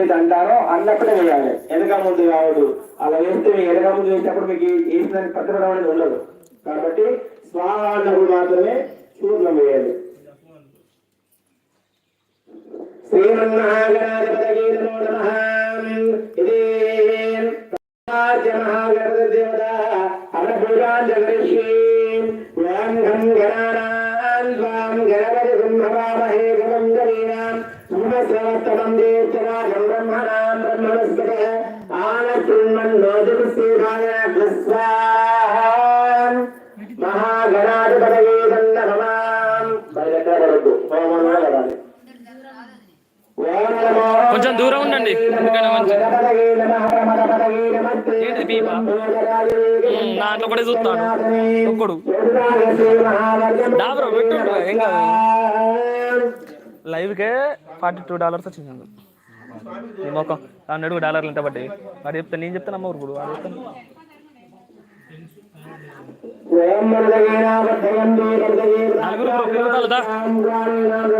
ఎప్పుడైతే అంటారో అన్నప్పుడే వేయాలి. వెనక ముందు కావద్దు. అలా వేస్తే మీకు వెనక ముందు వేసినప్పుడు మీకు వేసినానికి పక్కన అనేది ఉండదు. కాబట్టి స్వాహ అన్నప్పుడు మాత్రమే చూర్ణం వేయాలి. శ్రీమన్మహాగణాధిపతయే నమో నమః ఇది మహాగణదేవత అన్నపూజాంజలిష్యే ఓం దూరం ఉండండి ఎందుకైనా మంచిది. ఏంటిది పీప దాంట్లో కూడా చూస్తాడు ఒక్కడు డాబరా పెట్టుండు ఇంకా లైవ్కే ఫార్టీ టూ డాలర్స్ వచ్చింది నీ మొక్కం హండ్రెడ్ డాలర్లు ఎంత పడ్డాయి? వాడు చెప్తాను నేను చెప్తాను అమ్మ ఊరుకుడు వాడు చెప్తాను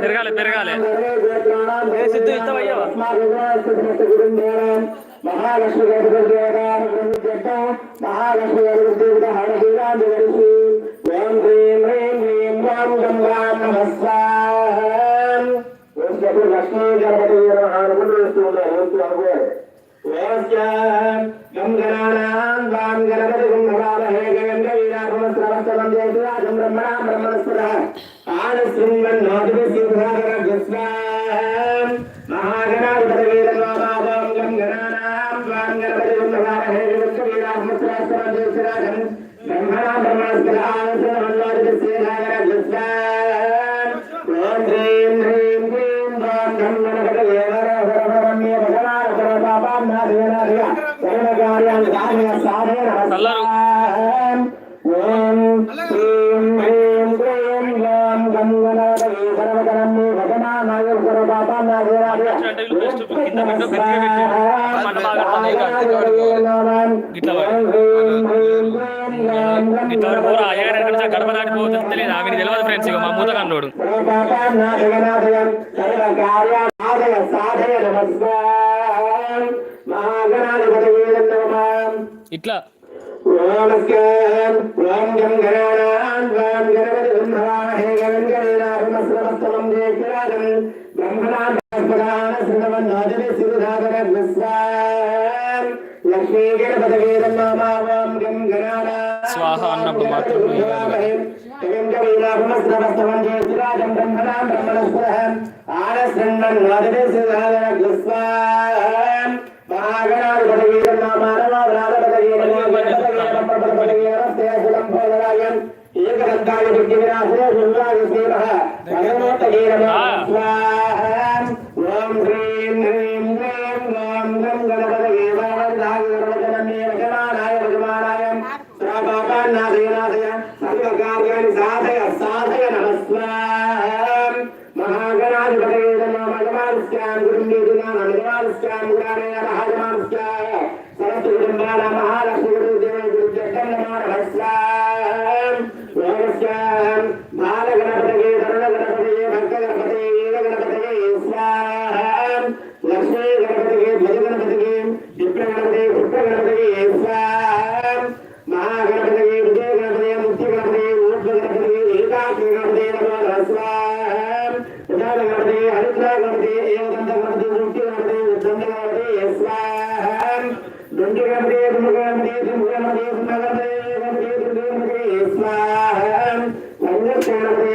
పెరగాలి పెరగాలి సిద్ధు ఇస్తావయ్యా మహాలక్ష్మి మహాలక్ష్మి ఓం హ్రీం హ్రీం హ్రీం ఓం గం గాం ఓం చెప్పు లక్ష్మీ గణపతి అనుకుంటూ వేస్తూ అనుకోవాలి వాం గణపతి గం గవీరాభమస్రవస్తవం జయసురాజం బ్రహ్మణా బ్రహ్మణస్పద ఇట్లా. వాడు పోరా గడప దాటిపోతుంది తెలియదు ఆమె తెలియదు ఫ్రెండ్స్ ఇక మా మూత కన్నోడు ఇట్లా. la, de la Afghan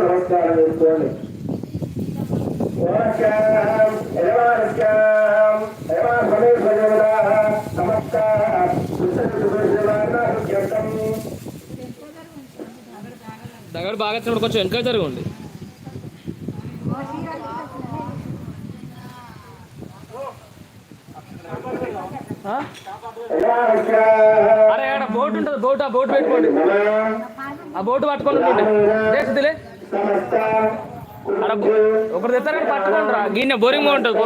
నమస్కారం చేసుకోండి నమస్కారం దగ్గర బాగా వచ్చినప్పుడు కొంచెం వెనక జరగండి? అరే బోట్ ఉంటుంది బోట్ ఆ బోట్ పెట్టుకోండి. ఆ బోట్ పట్టుకొని ఉండండి చేస్తుందిలే బో- ఒకరు తెస్తారని పట్టుకోండి రా గిన్నె బోరింగ్ ఉంటుంది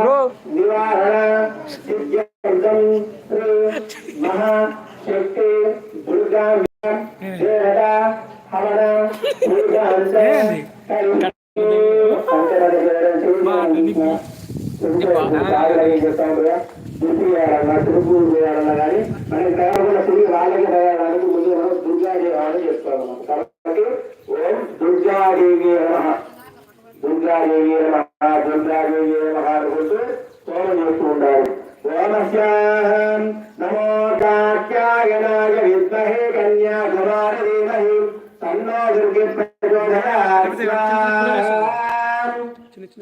బ్రో. దుర్గా దేవత హవన పూజాంత తిరుపూరు వేయాలన్నా కానీ మనకి తయారకుండా తిరిగి వాళ్ళకి తయారడానికి ముందు మనం దుర్గాదేవి అని చెప్తాము కాబట్టి ఓం దుర్గాదేవి నమః దుర్గాదేవి నమః దుర్గాదేవి నమః అనుకుంటూ హోమం చేస్తూ ఉండాలి ఓమస్యాం నమో కాత్యాయనాయ విద్మహే కన్యాకుమార ధీమహి తన్నో దుర్గే ప్రచోదయాత్ స్వాహా.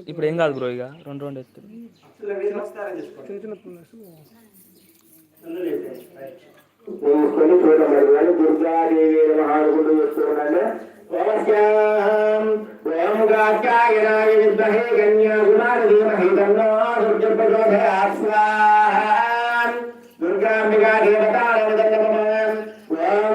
ఇప్పుడు ఏం కాదు బ్రో ఇక రెండు రెండు ఎత్తులు దుర్గాదేవి మహానుకుంటూ ఓం విద్మహే ధీమహి తన్నో స్వాహా. దుర్గాంబికా ఓం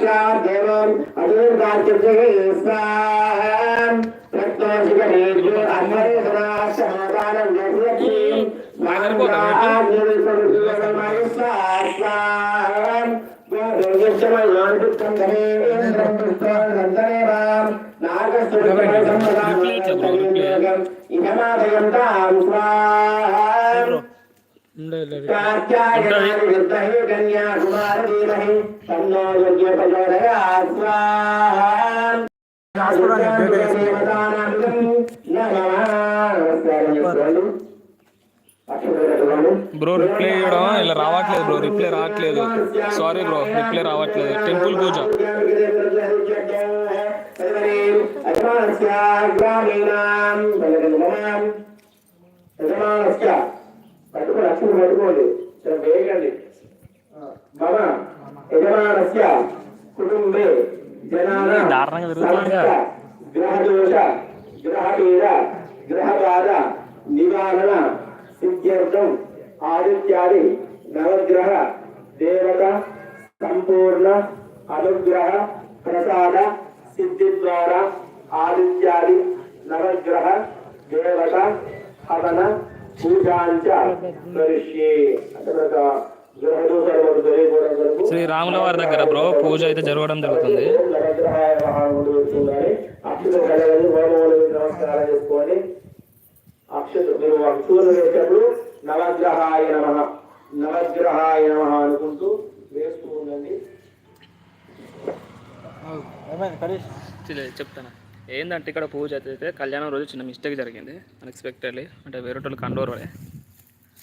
బ్రో, కొన్ని ఒకసారి సెలవు పట్టుకొని వచ్చి ఏ, అద్దు నేను తాగుతా. నేదర్ పెట్టు బ్రో. ఇదమాదయంతాం స్వాహా బ్రో రిప్లై ఇవ్వడం ఇలా రావట్లేదు బ్రో రిప్లై రావట్లేదు. సారీ బ్రో రిప్లై రావట్లేదు. టెంపుల్ పూజ పట్టుకోండి అక్షరం పట్టుకోండి వేగండి. మమ యజమానస్య కుటుంబే జనాన గ్రహదోష గ్రహపీడ గ్రహబాధ నివారణ సిద్ధ్యర్థం ఆదిత్యాది నవగ్రహ దేవత సంపూర్ణ అనుగ్రహ ప్రసాద సిద్ధి ద్వారా ఆదిత్యాది నవగ్రహ దేవత హవన శ్రీ రాముల వారి దగ్గర బ్రో పూజ అయితే జరగడం జరుగుతుంది. అక్షత మీరు అక్షులు వేసేటప్పుడు నవగ్రహాయ నమ నవగ్రహాయ నమ అనుకుంటూ వేస్తూ ఉండండి. చెప్తాను? ఏంటంటే ఇక్కడ పూజ అయితే కళ్యాణం రోజు చిన్న మిస్టేక్ జరిగింది అన్ఎక్స్పెక్టెడ్లీ అంటే వేరే వాళ్ళు కండోర్ పడే.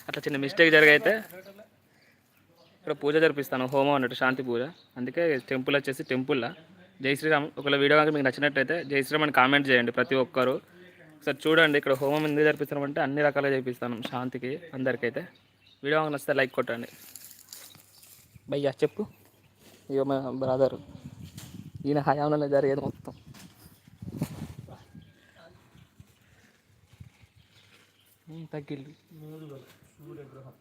అట్లా చిన్న మిస్టేక్ జరిగైతే ఇక్కడ పూజ జరిపిస్తాను హోమం అన్నట్టు శాంతి పూజ. అందుకే టెంపుల్ వచ్చేసి టెంపుల్లా జై శ్రీరామ్ ఒకవేళ వీడియో కనుక మీకు నచ్చినట్టయితే జై శ్రీరామ్ అని కామెంట్ చేయండి ప్రతి ఒక్కరు. ఒకసారి చూడండి ఇక్కడ హోమం ఎందుకు జరిపిస్తామంటే అన్ని రకాలుగా చేపిస్తాను శాంతికి అందరికైతే. వీడియో కనుక నచ్చితే లైక్ కొట్టండి. భయ్యా చెప్పు. ఇక మా బ్రదర్ ఈయన హయాంలో జరిగేది మొత్తం. తగ్గిల్లు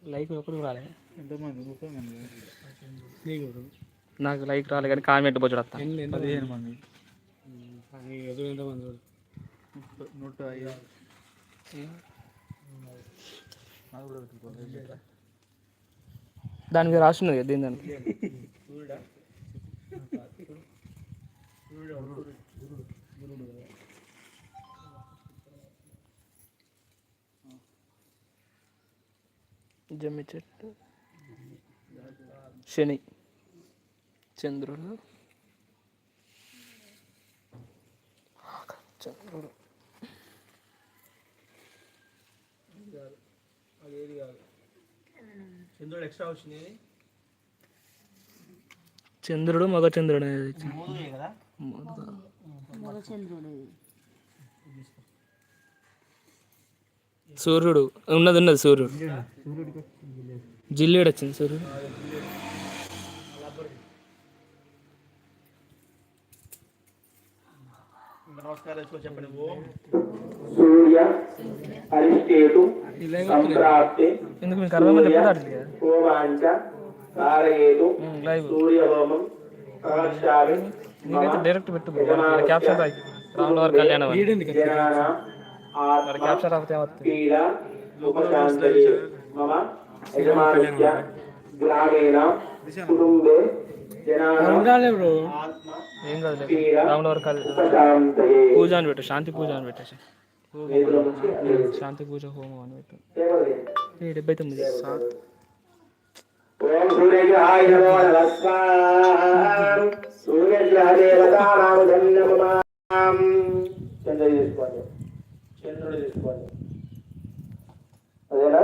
లైక్ ఎప్పుడు రాలే. ఎంతమంది? ముప్పై మంది నీకు నాకు లైక్ రాలే కానీ కామెంట్ బొచ్చుడు వస్తా పదిహేను మంది. ఎదురు ఎంతమంది నూట ఐదు. దాని మీద రాసి ఉన్నది కదా దీని దానికి. జమ్మి చెట్టు శని. చంద్రుడు. చంద్రుడు. చంద్రుడు ఎక్స్ట్రా వచ్చింది చంద్రుడు మగ చంద్రుడు అనేది. కదా? సూర్యుడు. ఉన్నది ఉన్నది సూర్యుడు. జిల్లేడు వచ్చింది సూర్యుడు. నమస్కారం చెప్పండి ఓం సూర్య అరిష్టేతు సంప్రాప్తి ఎందుకు మీకు అరవై మంది ఎప్పుడు ఆడలేదు కదా? హోమాంచ కారయేతు లైవ్. సూర్య హోమం ప్రవక్ష్యామి నీకైతే డైరెక్ట్ పెట్టు క్యాప్షన్ రాయి. రాముల వారి కళ్యాణం పీడ ఉపశాంతయే మమ యజమానస్య గ్రామేణ కుటుంబే జనాన ఆత్మ ఏం కాదు రాముల పూజ అని పెట్టు శాంతి పూజ అని పెట్టేసి శాంతి పూజ హోమం అని పెట్టు. డెబ్బై తొమ్మిది. ఓం సూర్యగ్రహాయ నమో నమః స్వాహా సూర్యగ్రహ దేవతానాం ధన్యమమాం Siempre le descuerdo. Adelante.